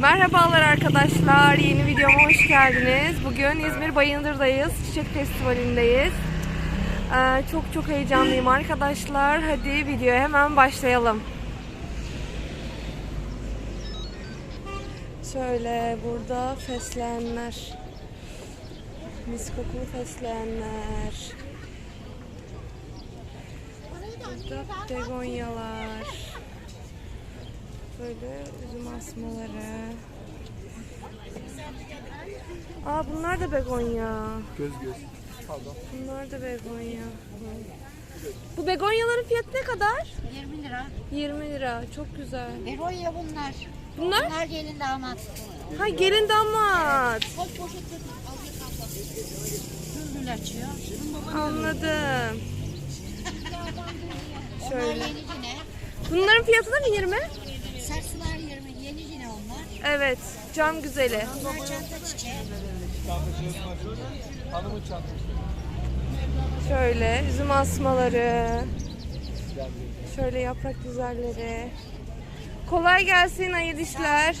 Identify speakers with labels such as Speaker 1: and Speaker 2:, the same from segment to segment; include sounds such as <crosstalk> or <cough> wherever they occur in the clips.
Speaker 1: Merhabalar arkadaşlar, yeni videoma hoş geldiniz. Bugün İzmir Bayındır'dayız, Çiçek Festivali'ndeyiz. Ee, çok çok heyecanlıyım arkadaşlar. Hadi videoya hemen başlayalım. Şöyle burada fesleğenler. Mis kokulu fesleğenler. Burada begonyalar. Böyle üzüm asmaları. Aa bunlar da begonya.
Speaker 2: Göz göz. Pardon.
Speaker 1: Bunlar da begonya. Bu begonyaların fiyatı ne kadar?
Speaker 3: 20 lira.
Speaker 1: 20 lira. Çok güzel.
Speaker 3: Eronya bunlar.
Speaker 1: Bunlar?
Speaker 3: Bunlar gelin damat.
Speaker 1: Ha gelin damat.
Speaker 3: Alacak abla. Bülbül açıyor.
Speaker 1: Anladım. Şöyle. Bunların fiyatı da mı 20?
Speaker 3: Sarsılar 20. Yeni cine onlar.
Speaker 1: Evet. Cam güzeli.
Speaker 3: Bunlar çanta çiçeği.
Speaker 2: Hanımın çantası.
Speaker 1: Şöyle üzüm asmaları. Şöyle yaprak güzelleri. Kolay gelsin hayırlı işler.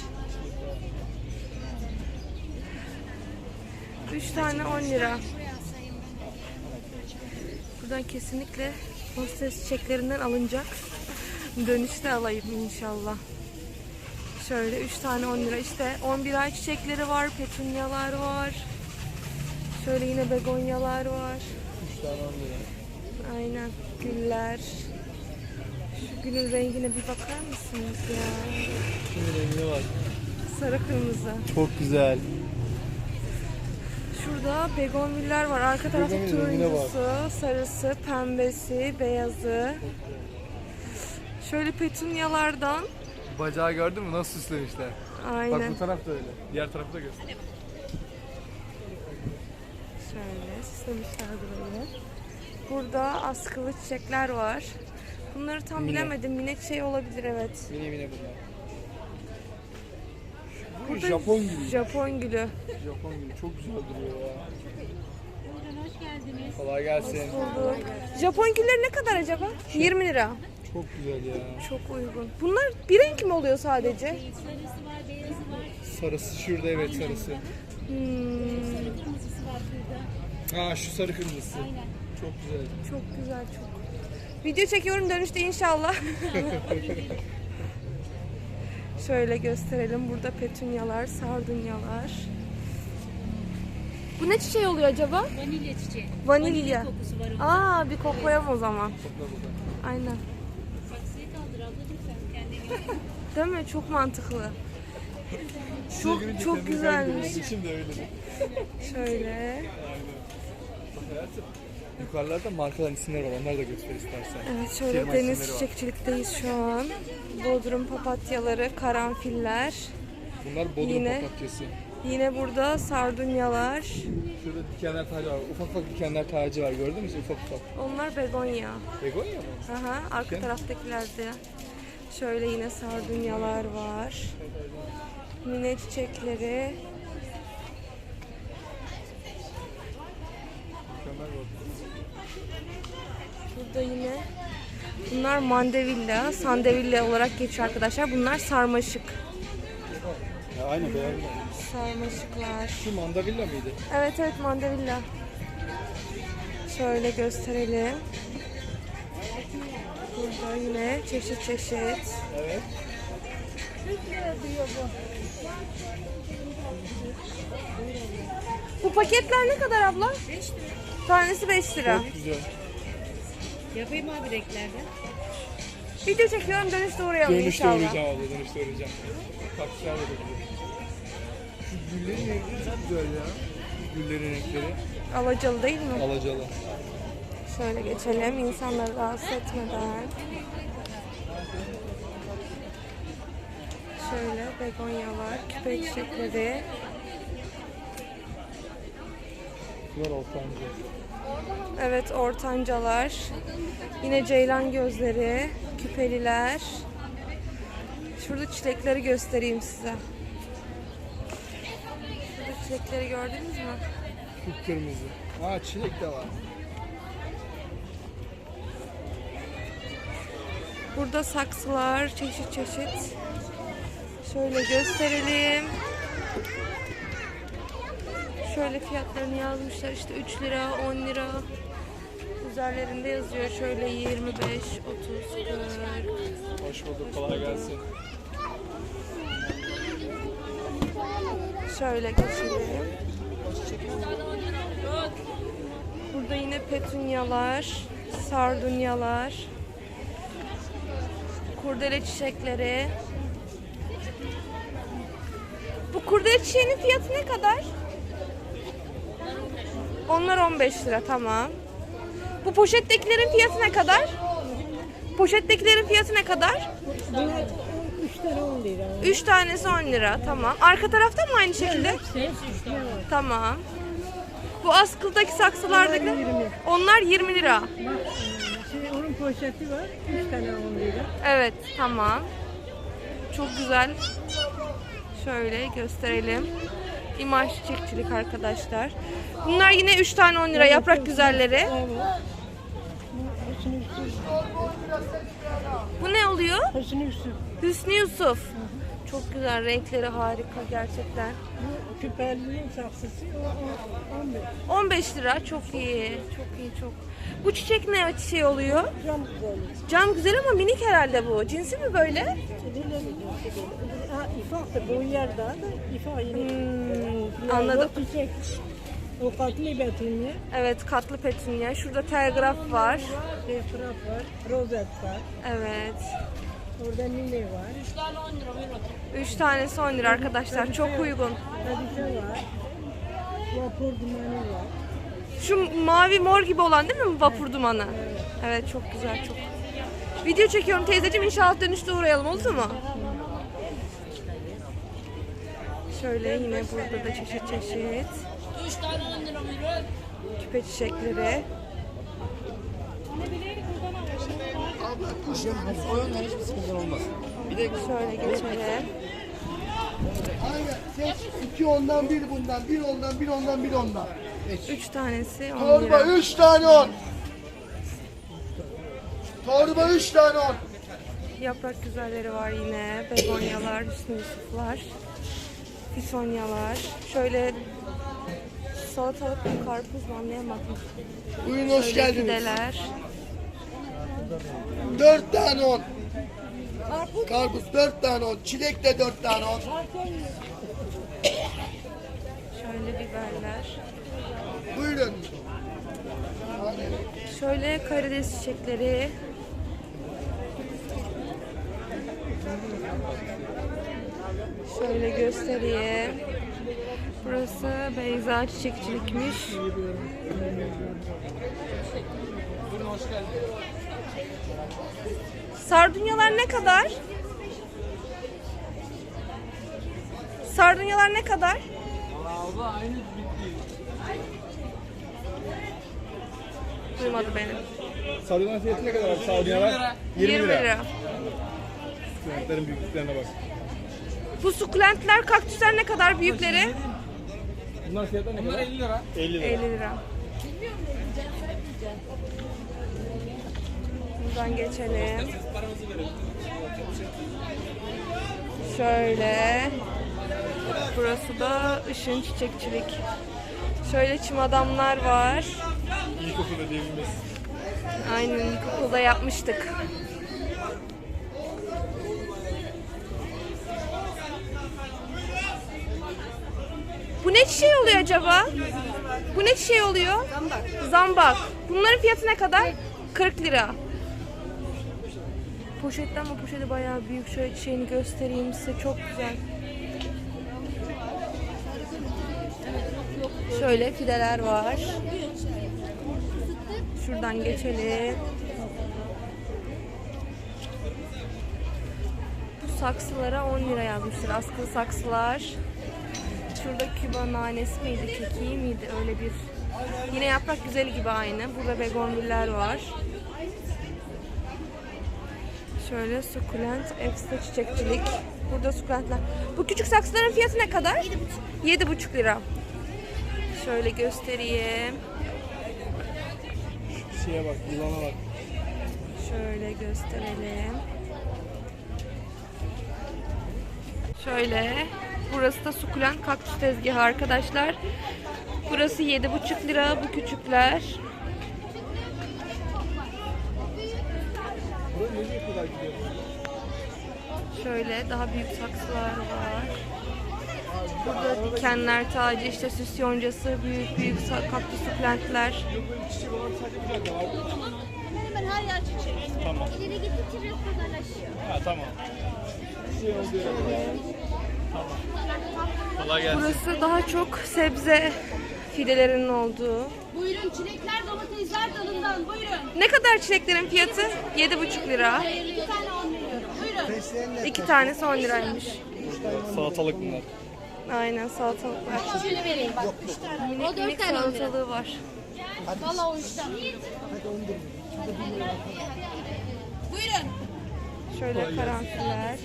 Speaker 1: 3 tane 10 lira. Buradan kesinlikle hostes çiçeklerinden alınacak. Dönüşte alayım inşallah. Şöyle 3 tane 10 lira. İşte 11 ay çiçekleri var, petunyalar var. Şöyle yine begonyalar var.
Speaker 2: 3 tane 10 lira.
Speaker 1: Aynen güller. Şu gülün rengine bir bakar mısınız ya?
Speaker 2: Şimdi rengine bak.
Speaker 1: Sarı kırmızı.
Speaker 2: Çok güzel.
Speaker 1: Şurada begonviller var. Arka tarafta turuncusu, sarısı, pembesi, beyazı. Şöyle petunyalardan.
Speaker 2: Bacağı gördün mü nasıl süslemişler? Bak
Speaker 1: Aynen.
Speaker 2: bu taraf da öyle. Diğer tarafı da göster.
Speaker 1: Şöyle süslemişler burayı. Burada askılı çiçekler var. Bunları tam
Speaker 2: Mine.
Speaker 1: bilemedim. Mine çiçeği olabilir evet.
Speaker 2: Mini mini bunlar. Bu
Speaker 1: Burada
Speaker 2: Japon gibi.
Speaker 1: Japon gülü.
Speaker 2: Japon gibi. Çok güzel duruyor ya.
Speaker 3: Hoş geldiniz.
Speaker 2: Kolay gelsin.
Speaker 1: Bulduk. Japon gülleri ne kadar acaba? 20 lira.
Speaker 2: Çok güzel ya.
Speaker 1: Çok uygun. Bunlar bir renk mi oluyor sadece?
Speaker 3: Sarısı var, beyazı var,
Speaker 2: Sarısı şurada evet sarısı.
Speaker 1: Hmm,
Speaker 3: kırmızısı var burada.
Speaker 2: Ha şu sarı kırmızısı. Çok güzel.
Speaker 1: çok güzel çok. Video çekiyorum dönüşte inşallah. <laughs> Şöyle gösterelim. Burada petunyalar, sardunyalar. Bu ne çiçeği oluyor acaba?
Speaker 3: Vanilya çiçeği.
Speaker 1: Vanilya.
Speaker 3: kokusu var.
Speaker 1: Aa bir koklayalım o zaman. Aynen. Değil mi? Çok mantıklı. Çok çok güzelmiş.
Speaker 2: de öyle.
Speaker 1: Şöyle.
Speaker 2: Yukarılarda markaların isimleri var. Onları da göster istersen.
Speaker 1: Evet şöyle
Speaker 2: Firma
Speaker 1: deniz
Speaker 2: isimleri var.
Speaker 1: çiçekçilikteyiz şu an. Bodrum papatyaları, karanfiller.
Speaker 2: Bunlar Bodrum
Speaker 1: Yine-
Speaker 2: papatyası.
Speaker 1: Yine burada sardunyalar.
Speaker 2: Şurada dikenler tacı var. Ufak ufak dikenler tacı var. Gördün mü? Ufak ufak.
Speaker 1: Onlar begonya.
Speaker 2: Begonya mı?
Speaker 1: Aha, arka
Speaker 2: Diken.
Speaker 1: taraftakilerde. Şöyle yine sardunyalar var. Mine çiçekleri. Burada yine bunlar mandevilla, sandevilla olarak geçiyor arkadaşlar. Bunlar sarmaşık.
Speaker 2: Ya aynı beyaz.
Speaker 1: Sarmaşıklar.
Speaker 2: Şu mandavilla mıydı?
Speaker 1: Evet evet mandevilla. Şöyle gösterelim. Burada yine çeşit çeşit.
Speaker 2: Evet.
Speaker 1: Bu paketler ne kadar abla? 5 lira. Tanesi 5 lira.
Speaker 2: Çok güzel.
Speaker 3: Yapayım abi renklerden.
Speaker 1: Video çekiyorum dönüşte uğrayalım
Speaker 2: Dönüşte
Speaker 1: inşallah.
Speaker 2: uğrayacağım abla. Dönüşte uğrayacağım. Kaktüsler de güzel. Şu güllerin renkleri çok güzel ya. Güllerin renkleri.
Speaker 1: Alacalı değil mi?
Speaker 2: Alacalı.
Speaker 1: Şöyle geçelim insanları rahatsız etmeden. Şöyle begonyalar, küpe çiçekleri. Evet ortancalar. Yine ceylan gözleri, küpeliler. Şurada çilekleri göstereyim size. Şurada çilekleri gördünüz mü?
Speaker 2: Kıpkırmızı. Aa çilek de var.
Speaker 1: Burada saksılar çeşit çeşit. Şöyle gösterelim. Şöyle fiyatlarını yazmışlar işte 3 lira 10 lira. Üzerlerinde yazıyor şöyle 25, 30, 40.
Speaker 2: Hoş bulduk. Kolay gelsin.
Speaker 1: Şöyle geçelim. Burada yine petunyalar, sardunyalar, kurdele çiçekleri. Bu kurdele çiçeğinin fiyatı ne kadar? Onlar 15 lira tamam. Bu poşettekilerin fiyatı ne kadar? Poşettekilerin fiyatı ne kadar?
Speaker 4: Bunlar 3 tane 10 lira.
Speaker 1: 3 tanesi 10 lira tamam. Arka tarafta mı aynı şekilde?
Speaker 4: Hepsi üstüne var.
Speaker 1: Tamam. Bu askıldaki saksılardaki
Speaker 4: Onlar 20.
Speaker 1: onlar 20 lira.
Speaker 4: E, şimdi onun poşeti var. 3 tane 10 lira.
Speaker 1: Evet tamam. Çok güzel. Şöyle gösterelim. İmaj çiçekçilik arkadaşlar. Bunlar yine 3 tane 10 lira yaprak güzelleri.
Speaker 4: Evet. Bu
Speaker 1: ne oluyor?
Speaker 4: Hüsnü Yusuf.
Speaker 1: Hüsnü Yusuf. Çok güzel renkleri harika gerçekten.
Speaker 4: Bu küperliğin saksısı o- o 15.
Speaker 1: 15 lira çok iyi. Çok iyi çok. Bu çiçek ne çiçeği oluyor?
Speaker 4: Cam güzellik.
Speaker 1: Cam güzel ama minik herhalde bu. Cinsi mi böyle?
Speaker 4: Ha ifak da bu yer daha da ifak yine.
Speaker 1: Hmm, anladım.
Speaker 4: Çiçek. O katlı betunya.
Speaker 1: Evet katlı petunya. Şurada telgraf var.
Speaker 4: Defraf var. Rozet var.
Speaker 1: Evet.
Speaker 4: Orada nine var.
Speaker 1: 3 tanesi 10 lira arkadaşlar. Çok uygun.
Speaker 4: Kadife var. Vapur dumanı var.
Speaker 1: Şu mavi mor gibi olan değil mi bu vapur dumanı? Evet çok güzel çok. Video çekiyorum teyzeciğim inşallah dönüşte uğrayalım oldu mu? Şöyle yine burada da çeşit çeşit.
Speaker 3: 3 tane 10 lira buyurun.
Speaker 1: Küpe çiçekleri.
Speaker 5: Oyundan hiçbir sıkıntı olmaz. Bir de
Speaker 1: Şöyle geçelim.
Speaker 6: Aynen. Seç iki ondan bir bundan, bir ondan, bir ondan, bir ondan.
Speaker 1: 3 tanesi 10
Speaker 6: Torba
Speaker 1: lira.
Speaker 6: üç tane on. Torba üç tane on.
Speaker 1: Yaprak güzelleri var yine. Begonyalar, Hüsnü Yusuflar. Fisonyalar. Şöyle salatalık mı karpuz mu anlayamadım.
Speaker 6: Buyurun hoş
Speaker 1: Şöyle
Speaker 6: geldiniz.
Speaker 1: fideler.
Speaker 6: Dört tane on. Karpuz dört tane on. Çilek de dört tane on.
Speaker 1: Şöyle biberler.
Speaker 6: Buyurun.
Speaker 1: Şöyle karides çiçekleri. Şöyle göstereyim. Burası Beyza Çiçekçilikmiş. Sardunyalar ne kadar? Sardunyalar ne kadar? Duymadı beni.
Speaker 2: Sarılan fiyatı ne kadar abi? Sardunya'lar?
Speaker 1: 20 lira.
Speaker 2: Fiyatların büyüklüklerine bak.
Speaker 1: Bu sukulentler, kaktüsler ne kadar büyükleri?
Speaker 2: Bunlar fiyatlar ne kadar? 50 lira. 50 lira.
Speaker 1: 50 lira. Buradan geçelim. Şöyle. Burası da ışın çiçekçilik. Şöyle çim adamlar var.
Speaker 2: İlkokul ödevimiz.
Speaker 1: Aynen ilkokulda yapmıştık. Bu ne çiçeği oluyor acaba? Bu ne çiçeği oluyor? Zambak. Zambak. Bunların fiyatı ne kadar? 40 lira. Poşetten ama poşeti bayağı büyük. Şöyle çiçeğini göstereyim size. Çok güzel. Şöyle fideler var. Şuradan geçelim. Bu saksılara 10 lira yazmışlar. Askılı saksılar. Şurada Küba nanesi miydi, kekiği miydi? Öyle bir. Yine yaprak güzeli gibi aynı. Burada begonviller var. Şöyle sukulent, ekstra çiçekçilik. Burada sukulentler. Bu küçük saksıların fiyatı ne kadar? 7,5 lira. Şöyle göstereyim.
Speaker 2: Şeye bak, yılana bak.
Speaker 1: Şöyle gösterelim. Şöyle. Burası da sukulent kaktüs tezgahı arkadaşlar. Burası 7,5 lira bu küçükler. Şöyle daha büyük saksılar var. Burada dikenler tacı, işte süs yoncası, büyük büyük kaktüs
Speaker 2: var.
Speaker 3: Hemen her yer çiçek.
Speaker 2: Tamam.
Speaker 3: İleri gittikçe pazarlaşıyor.
Speaker 2: Ha tamam. Tamam. Kolay gelsin.
Speaker 1: Burası daha çok sebze fidelerinin olduğu.
Speaker 3: Buyurun çilekler domatesler dalından buyurun.
Speaker 1: Ne kadar çileklerin fiyatı? 7,5 lira.
Speaker 3: Bir tane 10 lira. Buyurun.
Speaker 1: İki tanesi 10 liraymış.
Speaker 2: Salatalık bunlar.
Speaker 1: Aynen salatalık var.
Speaker 3: Şöyle vereyim bak. O
Speaker 1: Minik
Speaker 3: 4
Speaker 1: minik
Speaker 3: tane 10 lira.
Speaker 1: salatalığı var.
Speaker 3: Valla 13 tane. Buyurun.
Speaker 1: Şöyle karanfiller.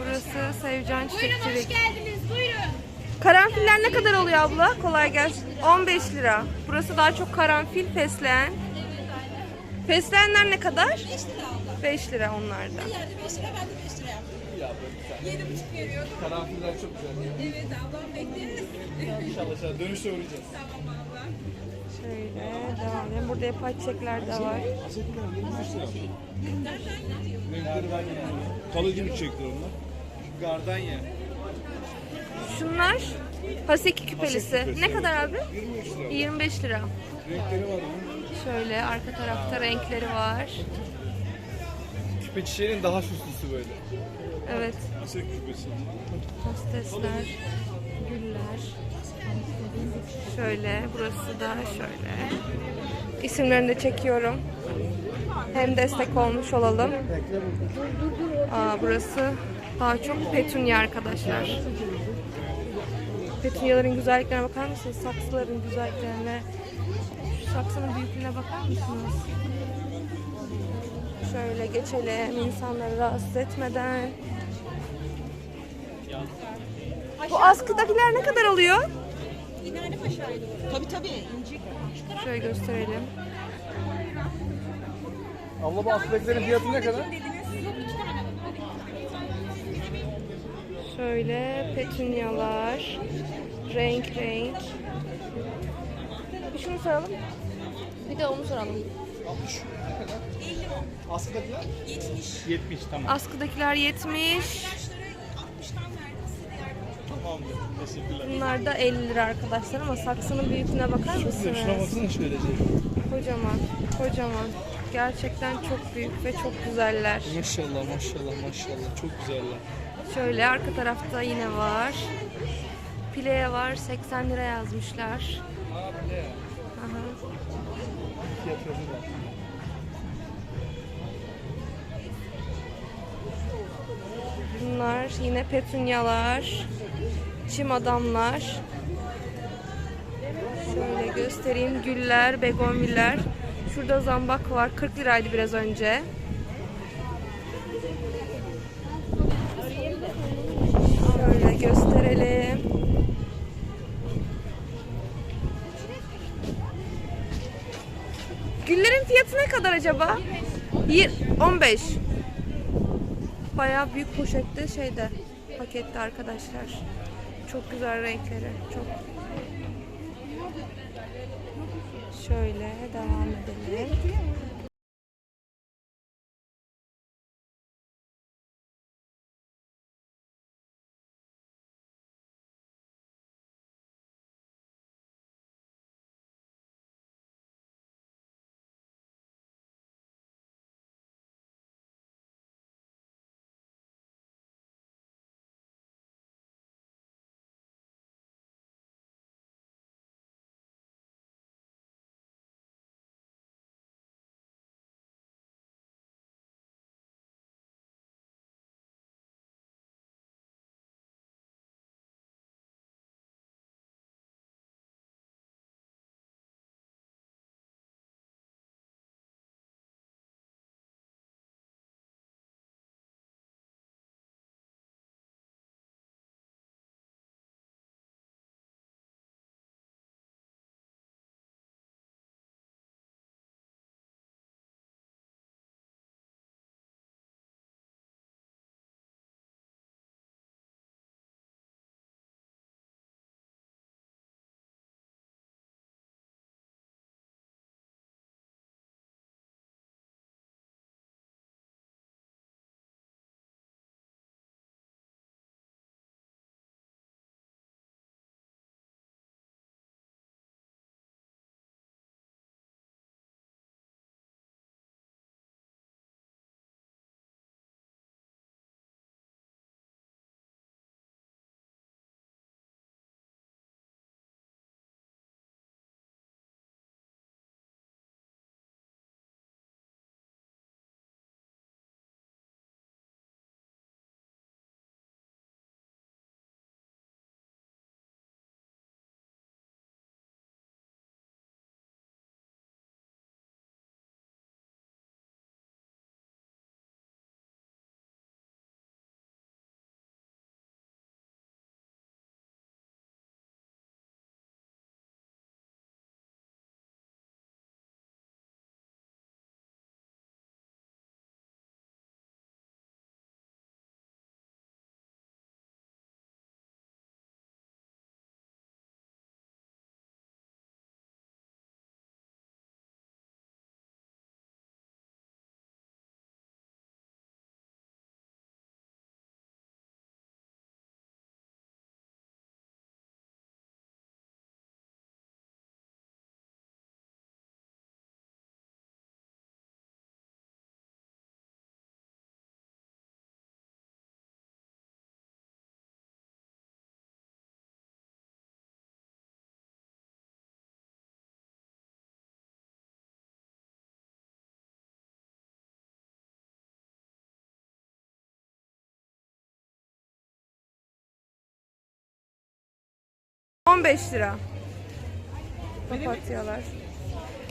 Speaker 1: Burası Sevcan
Speaker 3: Buyurun hoş
Speaker 1: Çiçekçilik.
Speaker 3: geldiniz. Buyurun.
Speaker 1: Karanfiller ne kadar oluyor abla? Kolay gelsin. 15 lira. Burası daha çok karanfil, fesleğen. Fesleğenler ne kadar? 5 lira abla. 5 lira onlar da.
Speaker 2: Ya böyle bir tane. Karanfiller çok güzel. Evet ablam bekleriz. İnşallah inşallah. Dönüşte uğrayacağız.
Speaker 1: Şöyle devam edelim. Burada yapay çiçekler de var.
Speaker 2: Kalıcı bir çiçektir onlar. Gardanya.
Speaker 1: Şunlar Haseki küpelisi.
Speaker 2: küpesi,
Speaker 1: Ne kadar abi?
Speaker 2: 25 lira.
Speaker 1: 25 lira.
Speaker 2: Renkleri var onun.
Speaker 1: Şöyle arka tarafta renkleri var.
Speaker 2: Küpe çiçeğinin daha süslüsü böyle.
Speaker 1: Evet.
Speaker 2: Asek küpesi.
Speaker 1: Hostesler, güller. Şöyle, burası da şöyle. İsimlerini de çekiyorum. Hem destek olmuş olalım. Aa, burası daha çok petunya arkadaşlar. Petunyaların güzelliklerine bakar mısınız? Saksıların güzelliklerine. Şu saksının büyüklüğüne bakar mısınız? Şöyle geçelim insanları rahatsız etmeden. Bu askıdakiler ne kadar oluyor?
Speaker 4: Tabii tabii incik.
Speaker 1: Şöyle gösterelim.
Speaker 2: Abla bu askıdakilerin fiyatı ne kadar?
Speaker 1: Şöyle petunyalar. Renk renk. Bir şunu soralım. Bir de onu soralım.
Speaker 2: Askıdakiler? 70. 70 tamam.
Speaker 1: Askıdakiler 70.
Speaker 2: Tamamdır. Teşekkürler.
Speaker 1: Bunlar da 50 lira arkadaşlar ama saksının büyüklüğüne bakar
Speaker 2: Güzel. Şuna
Speaker 1: mısınız?
Speaker 2: baksana şöylece.
Speaker 1: Kocaman, kocaman. Gerçekten çok büyük ve çok güzeller.
Speaker 2: Maşallah maşallah maşallah. Çok güzeller.
Speaker 1: Şöyle arka tarafta yine var. Pileye var 80 lira yazmışlar. Aha. Bunlar yine petunyalar, çim adamlar. Şöyle göstereyim. Güller, begonviller. Şurada zambak var. 40 liraydı biraz önce. Şöyle gösterelim. Güllerin fiyatı ne kadar acaba? Yir- 15. Bayağı büyük poşette şeyde pakette arkadaşlar. Çok güzel renkleri. Çok. Şöyle devam edelim. 15 lira. Papatyalar.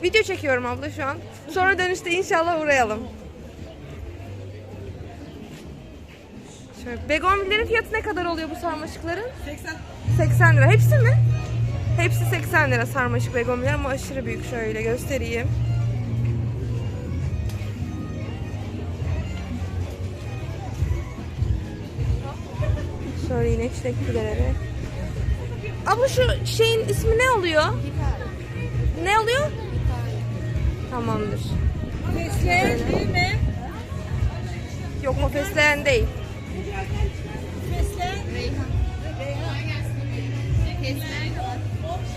Speaker 1: Video çekiyorum abla şu an. Sonra dönüşte inşallah uğrayalım. Şöyle begonvillerin fiyatı ne kadar oluyor bu sarmaşıkların? 80. 80 lira. Hepsi mi? Hepsi 80 lira sarmaşık begonviller ama aşırı büyük. Şöyle göstereyim. Şöyle yine çilek fideleri. Abla şu şeyin ismi ne oluyor? Ne oluyor? Tamamdır.
Speaker 3: Fesleğen değil mi?
Speaker 1: Yok o fesleğen değil.
Speaker 3: Fesleğen. Reyhan.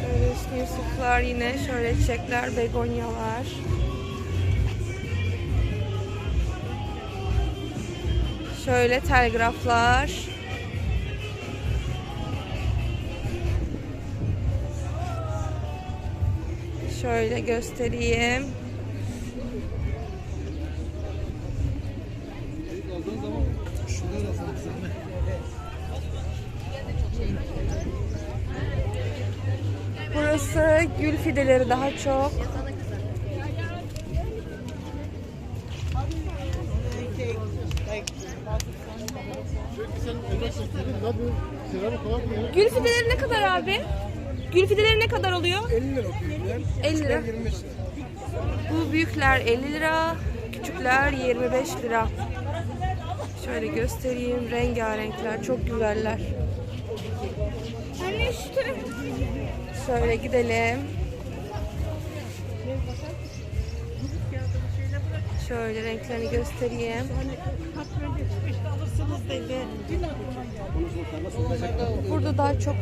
Speaker 1: Şöyle işte yusuflar yine şöyle çiçekler, begonyalar. Şöyle telgraflar. Şöyle göstereyim. Burası gül fideleri daha çok. Gül fideleri ne kadar abi? Gül fideleri ne kadar oluyor?
Speaker 6: 50 lira büyükler.
Speaker 1: 50 lira.
Speaker 6: 25 lira.
Speaker 1: Bu büyükler 50 lira, küçükler 25 lira. Şöyle göstereyim. Rengarenkler, çok güzeller. Anne. Şöyle gidelim. Şöyle renklerini göstereyim.
Speaker 4: alırsınız dedi.
Speaker 1: Burada daha çok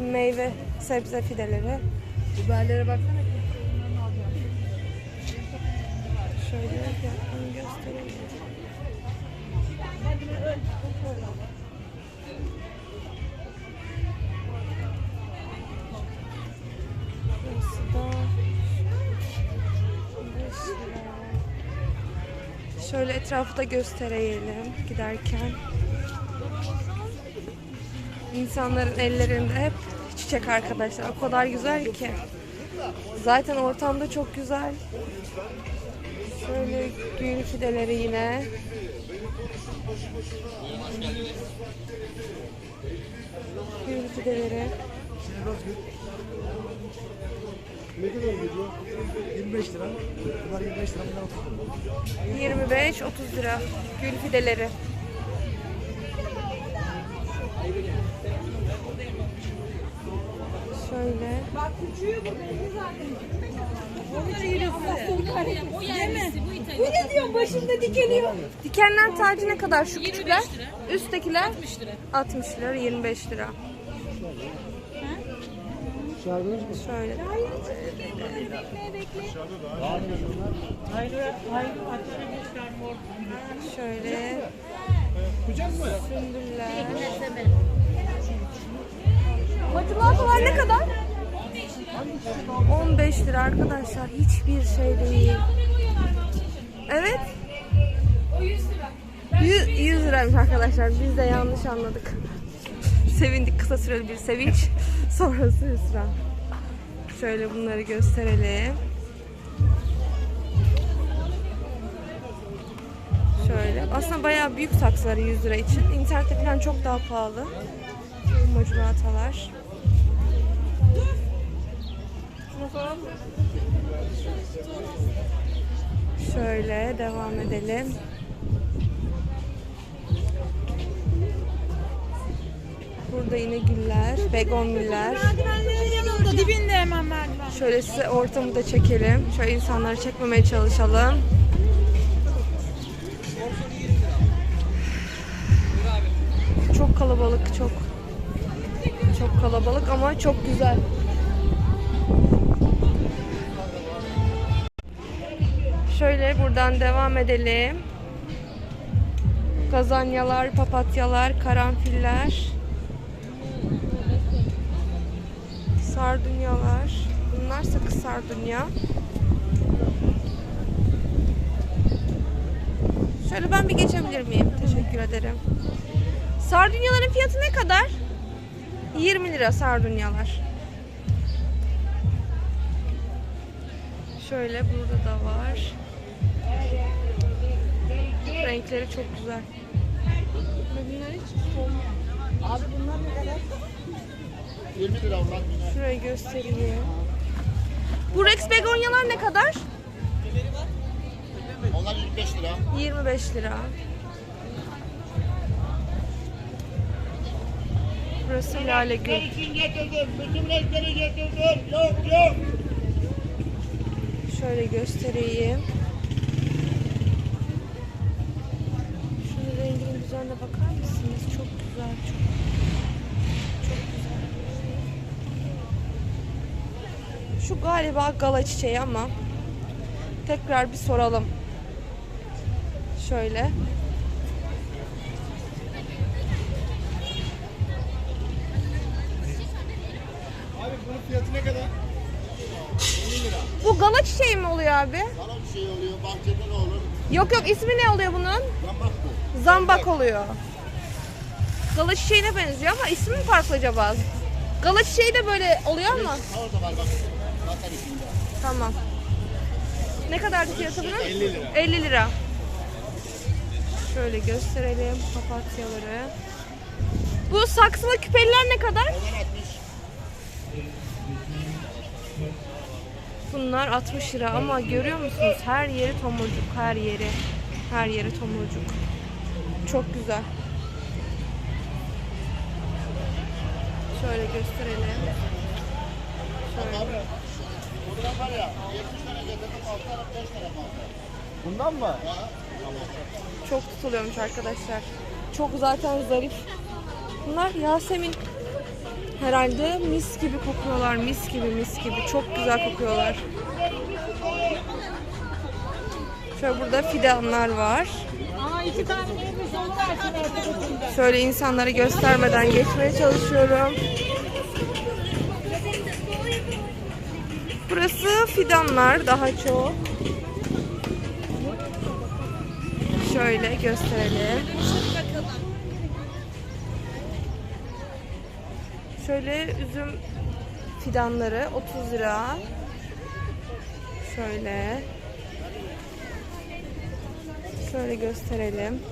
Speaker 1: meyve, sebze fideleri.
Speaker 3: Biberlere bak.
Speaker 1: Şöyle fiyatlarını göstereyim. Burası da beş lira. Şöyle etrafı da gösterelim giderken. İnsanların ellerinde hep çiçek arkadaşlar. O kadar güzel ki. Zaten ortamda çok güzel. Şöyle gül fideleri yine. Gül fideleri.
Speaker 6: Ne kadar geliyor? 25 lira. Bunlar 25 lira. Bunlar 30 lira.
Speaker 1: 25-30 lira gül fideleri. Şöyle.
Speaker 3: Bu ne diyorsun başında dikeliyor.
Speaker 1: Dikenler tacı ne kadar şu küçükler?
Speaker 3: 25 lira.
Speaker 1: Üsttekiler
Speaker 3: 60 lira.
Speaker 1: 60 lira, 25 lira.
Speaker 6: Çağırdınız mı?
Speaker 1: Şöyle.
Speaker 4: Hayır, hayır, açarı mor.
Speaker 1: Şöyle. Sündüller. Matilatalar ne kadar? 15 lira arkadaşlar. Hiçbir şey değil. Evet. 100 100 liraymış arkadaşlar. Biz de yanlış anladık. Sevindik kısa süreli bir sevinç. <laughs> Sonrası hüsran. Şöyle bunları gösterelim. Şöyle. Aslında bayağı büyük saksıları 100 lira için. İnternette falan çok daha pahalı. Macuratalar. Şöyle devam edelim. Burada yine güller, begonviller.
Speaker 3: Yanında dibinde hemen merdiven.
Speaker 1: Şöyle size ortamı da çekelim. Şöyle insanları çekmemeye çalışalım. Çok kalabalık, çok çok kalabalık ama çok güzel. Şöyle buradan devam edelim. Kazanyalar, papatyalar, karanfiller. Sardunyalar. Bunlar sakız sardunya. Şöyle ben bir geçebilir miyim? Teşekkür ederim. Sardunyaların fiyatı ne kadar? 20 lira sardunyalar. Şöyle burada da var. Renkleri çok güzel. Bunlar hiç
Speaker 4: Abi bunlar ne kadar?
Speaker 5: 20 lira onlar.
Speaker 1: Şurayı göstereyim. Bu Rex begonyalar ne kadar?
Speaker 5: Onlar 25 lira.
Speaker 1: 25 lira. Burası Lale Gül.
Speaker 5: için getirdim. Bütün renkleri getirdim. Yok yok.
Speaker 1: Şöyle göstereyim. Galiba gala çiçeği ama tekrar bir soralım. Şöyle.
Speaker 6: Abi bunun fiyatı ne kadar?
Speaker 1: Bu gala çiçeği mi oluyor abi?
Speaker 5: Bana bir şey oluyor. Bahçede ne olur?
Speaker 1: Yok yok ismi ne oluyor bunun?
Speaker 5: Zambak bu.
Speaker 1: Zambak oluyor. Gala çiçeğine benziyor ama ismi mi farklı acaba? Gala çiçeği de böyle oluyor ama.
Speaker 5: Orada var bak.
Speaker 1: Tamam. Ne kadardı fiyatı bunun?
Speaker 6: 50 lira.
Speaker 1: 50 lira. Şöyle gösterelim papatyaları. Bu saksılı küpeliler ne kadar?
Speaker 5: Onlar 60.
Speaker 1: Bunlar 60 lira ama görüyor musunuz? Her yeri tomurcuk, her yeri. Her yeri tomurcuk. Çok güzel. Şöyle gösterelim. Şöyle.
Speaker 5: Buradan var ya 70 tane getirdim. 6 tane 5 tane kaldı.
Speaker 6: Bundan mı?
Speaker 1: Çok tutuluyormuş arkadaşlar. Çok zaten zarif. Bunlar Yasemin. Herhalde mis gibi kokuyorlar. Mis gibi mis gibi. Çok güzel kokuyorlar. Şöyle burada fidanlar var.
Speaker 4: Aa iki tane.
Speaker 1: Şöyle insanlara göstermeden geçmeye çalışıyorum. Burası fidanlar daha çok. Şöyle gösterelim. Şöyle üzüm fidanları 30 lira. Şöyle. Şöyle gösterelim.